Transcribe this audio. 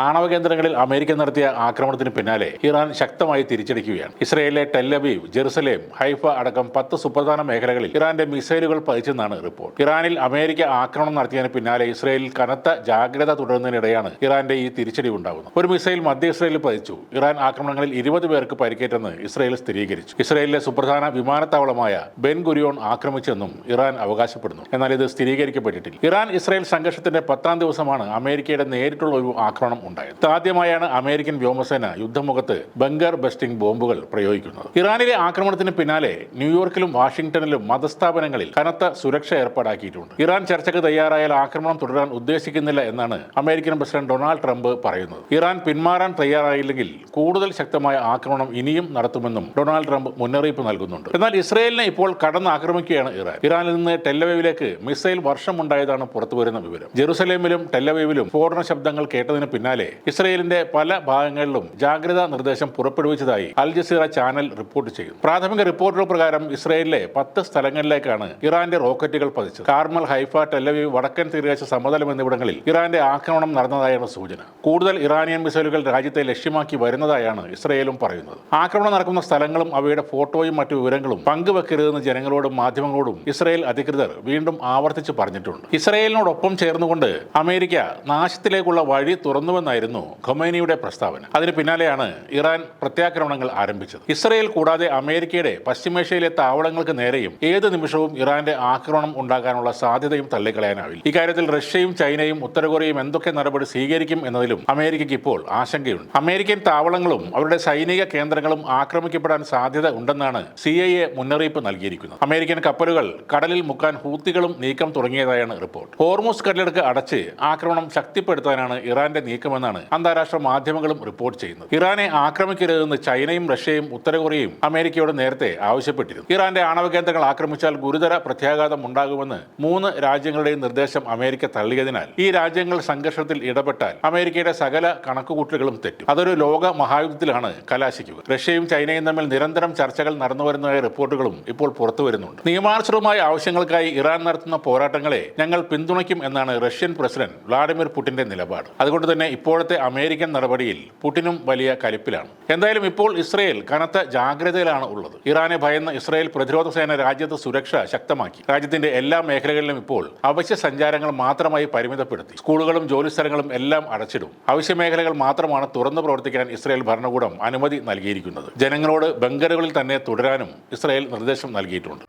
ആണവ കേന്ദ്രങ്ങളിൽ അമേരിക്ക നടത്തിയ ആക്രമണത്തിന് പിന്നാലെ ഇറാൻ ശക്തമായി തിരിച്ചടിക്കുകയാണ്. ഇസ്രയേലിലെ ടെല്ലബീവ് ജെറുസലേം ഹൈഫ അടക്കം പത്ത് സുപ്രധാന മേഖലകളിൽ ഇറാന്റെ മിസൈലുകൾ പതിച്ചെന്നാണ് റിപ്പോർട്ട്. ഇറാനിൽ അമേരിക്ക ആക്രമണം നടത്തിയതിന് പിന്നാലെ ഇസ്രയേലിൽ കനത്ത ജാഗ്രത തുടരുന്നതിനിടെയാണ് ഇറാന്റെ ഈ തിരിച്ചടി ഉണ്ടാകുന്നത്. ഒരു മിസൈൽ മധ്യ ഇസ്രയേലിൽ പതിച്ചു. ഇറാൻ ആക്രമണങ്ങളിൽ ഇരുപത് പേർക്ക് പരിക്കേറ്റെന്ന് ഇസ്രയേൽ സ്ഥിരീകരിച്ചു. ഇസ്രയേലിലെ സുപ്രധാന വിമാനത്താവളമായ ബെൻ ഗുരിയോൺ ആക്രമിച്ചെന്നും ഇറാൻ അവകാശപ്പെടുന്നു. എന്നാൽ ഇത് സ്ഥിരീകരിക്കപ്പെട്ടിട്ടില്ല. ഇറാൻ ഇസ്രയേൽ സംഘർഷത്തിന്റെ പത്താം ദിവസമാണ് അമേരിക്കയുടെ നേരിട്ടുള്ള ഒരു ആക്രമണം ഉണ്ടായത്. ആദ്യമായാണ് അമേരിക്കൻ വ്യോമസേന യുദ്ധമുഖത്ത് ബങ്കർ ബസ്റ്റിംഗ് ബോംബുകൾ പ്രയോഗിക്കുന്നത്. ഇറാനിലെ ആക്രമണത്തിന് പിന്നാലെ ന്യൂയോർക്കിലും വാഷിംഗ്ടണിലും മതസ്ഥാപനങ്ങളിൽ കനത്ത സുരക്ഷ ഏർപ്പാടാക്കിയിട്ടുണ്ട്. ഇറാൻ ചർച്ചയ്ക്ക് തയ്യാറായാൽ ആക്രമണം തുടരാൻ ഉദ്ദേശിക്കുന്നില്ല എന്നാണ് അമേരിക്കൻ പ്രസിഡന്റ് ഡൊണാൾഡ് ട്രംപ് പറയുന്നത്. ഇറാൻ പിന്മാറാൻ തയ്യാറായില്ലെങ്കിൽ കൂടുതൽ ശക്തമായ ആക്രമണം ഇനിയും നടത്തുമെന്നും ഡൊണാൾഡ് ട്രംപ് മുന്നറിയിപ്പ് നൽകുന്നുണ്ട്. എന്നാൽ ഇസ്രയേലിനെ ഇപ്പോൾ കടന്ന് ആക്രമിക്കുകയാണ് ഇറാൻ. ഇറാനിൽ നിന്ന് ടെല്ലവീവിലേക്ക് മിസൈൽ വർഷമുണ്ടായതാണ് പുറത്തുവരുന്ന വിവരം. ജെറുസലേമിലും ടെല്ലവീവിലും സ്ഫോടന ശബ്ദങ്ങൾ കേട്ടതിന് പിന്നാലെ ഇസ്രയേലിന്റെ പല ഭാഗങ്ങളിലും ജാഗ്രതാ നിർദ്ദേശം പുറപ്പെടുവിച്ചതായി അൽ ജസീറ ചാനൽ റിപ്പോർട്ട് ചെയ്തു പ്രാഥമിക റിപ്പോർട്ടുകൾ പ്രകാരം ഇസ്രയേലിലെ പത്ത് സ്ഥലങ്ങളിലേക്കാണ് ഇറാന്റെ റോക്കറ്റുകൾ പതിച്ചത്. കാർമൽ ഹൈഫ ടെല്ലവീവ് വടക്കൻ തീരദേശ സമതലം എന്നിവിടങ്ങളിൽ ഇറാന്റെ ആക്രമണം നടന്നതായാണ് സൂചന. കൂടുതൽ ഇറാനിയൻ മിസൈലുകൾ രാജ്യത്തെ ലക്ഷ്യമാക്കി വരുന്നതായാണ് ഇസ്രയേലും പറയുന്നത്. ആക്രമണം നടക്കുന്ന സ്ഥലങ്ങളും അവയുടെ ഫോട്ടോയും മറ്റു വിവരങ്ങളും പങ്കുവെക്കരുതെന്ന് ജനങ്ങളോടും മാധ്യമങ്ങളോടും ഇസ്രയേൽ അധികൃതർ വീണ്ടും ആവർത്തിച്ച് പറഞ്ഞിട്ടുണ്ട്. ഇസ്രയേലിനോടൊപ്പം ചേർന്നുകൊണ്ട് അമേരിക്ക നാശത്തിലേക്കുള്ള വഴി തുറന്നുവെന്നായിരുന്നു ഖൊമൈനിയുടെ പ്രസ്താവന. അതിന് പിന്നാലെയാണ് ഇറാൻ പ്രത്യാക്രമണങ്ങൾ ആരംഭിച്ചത്. ഇസ്രയേൽ കൂടാതെ അമേരിക്കയുടെ പശ്ചിമേഷ്യയിലെ താവളങ്ങൾക്ക് നേരെയും ഏത് നിമിഷവും ഇറാന്റെ ആക്രമണം ഉണ്ടാകാനുള്ള സാധ്യതയും തള്ളിക്കളയാനാവില്ല. ഇക്കാര്യത്തിൽ റഷ്യയും ചൈനയും ഉത്തരകൊറിയയും എന്തൊക്കെ നടപടി സ്വീകരിക്കും എന്നതിലും അമേരിക്കയ്ക്ക് ഇപ്പോൾ ആശങ്കയുണ്ട്. അമേരിക്കൻ താവളങ്ങളും അവരുടെ സൈനിക കേന്ദ്രങ്ങളും ആക്രമിക്കപ്പെടാൻ സാധ്യത ഉണ്ടെന്നാണ് സി ഐ എ മുന്നറിയിപ്പ് നൽകിയിരിക്കുന്നത്. അമേരിക്കൻ കപ്പലുകൾ കടലിൽ മുക്കാൻ ഹൂത്തികളും നീക്കം തുടങ്ങിയതായാണ് റിപ്പോർട്ട്. ഹോർമോസ് കടലെടുക്ക് അടച്ച് ആക്രമണം ശക്തിപ്പെടുത്താനാണ് ഇറാന്റെ നീക്കമെന്നാണ് അന്താരാഷ്ട്ര മാധ്യമങ്ങളും റിപ്പോർട്ട് ചെയ്യുന്നത്. ഇറാനെ ആക്രമിക്കരുതെന്ന് ചൈനയും റഷ്യയും ഉത്തര കൊറിയയും അമേരിക്കയോട് നേരത്തെ ആവശ്യപ്പെട്ടിരുന്നു. ഇറാന്റെ ആണവ കേന്ദ്രങ്ങൾ ആക്രമിച്ചാൽ ഗുരുതര പ്രത്യാഘാതം ഉണ്ടാകുമെന്ന് മൂന്ന് രാജ്യങ്ങളുടെയും നിർദ്ദേശം അമേരിക്ക തള്ളിയതിനാൽ ഈ രാജ്യങ്ങൾ സംഘർഷത്തിൽ ഇടപെട്ടാൽ അമേരിക്കയുടെ സകല കണക്കുകൂട്ടലുകളും തെറ്റും. അതൊരു ലോക മഹായുദ്ധത്തിലാണ് കലാശിക്കുക. റഷ്യയും ചൈനയും തമ്മിൽ നിരന്തരം ചർച്ചകൾ നടന്നുവരുന്നതായ റിപ്പോർട്ടുകളും ഇപ്പോൾ പുറത്തു വരുന്നുണ്ട്. നിയമാനുസൃതമായ ആവശ്യങ്ങൾക്കായി ഇറാൻ നടത്തുന്ന പോരാട്ടങ്ങളെ ഞങ്ങൾ പിന്തുണയ്ക്കും എന്നാണ് റഷ്യൻ പ്രസിഡന്റ് വ്ളാഡിമിർ പുടിന്റെ നിലപാട്. അതുകൊണ്ട് തന്നെ ഇപ്പോഴത്തെ അമേരിക്കൻ നടപടിയിൽ പുടിനും വലിയ കലിപ്പിലാണ്. എന്തായാലും ഇപ്പോൾ ഇസ്രയേൽ കനത്ത ജാഗ്രതയിലാണ് ഉള്ളത്. ഇറാനെ ഭയന്ന ഇസ്രയേൽ പ്രതിരോധ സേന രാജ്യത്ത് സുരക്ഷ ശക്തമാക്കി. രാജ്യത്തിന്റെ എല്ലാ മേഖലകളിലും ഇപ്പോൾ അവശ്യ സഞ്ചാരങ്ങൾ മാത്രമായി പരിമിതപ്പെടുത്തി. സ്കൂളുകളും ജോലിസ്ഥലങ്ങളും എല്ലാം അടച്ചിടും. അവശ്യ മേഖലകൾ മാത്രമാണ് തുറന്നു പ്രവർത്തിക്കാൻ ഇസ്രയേൽ ഭരണകൂടം അനുമതി നൽകിയിരിക്കുന്നത്. ജനങ്ങളോട് ബങ്കറുകളിൽ തന്നെ തുടരാനും ഇസ്രയേൽ നിർദ്ദേശം നൽകിയിട്ടുണ്ട്.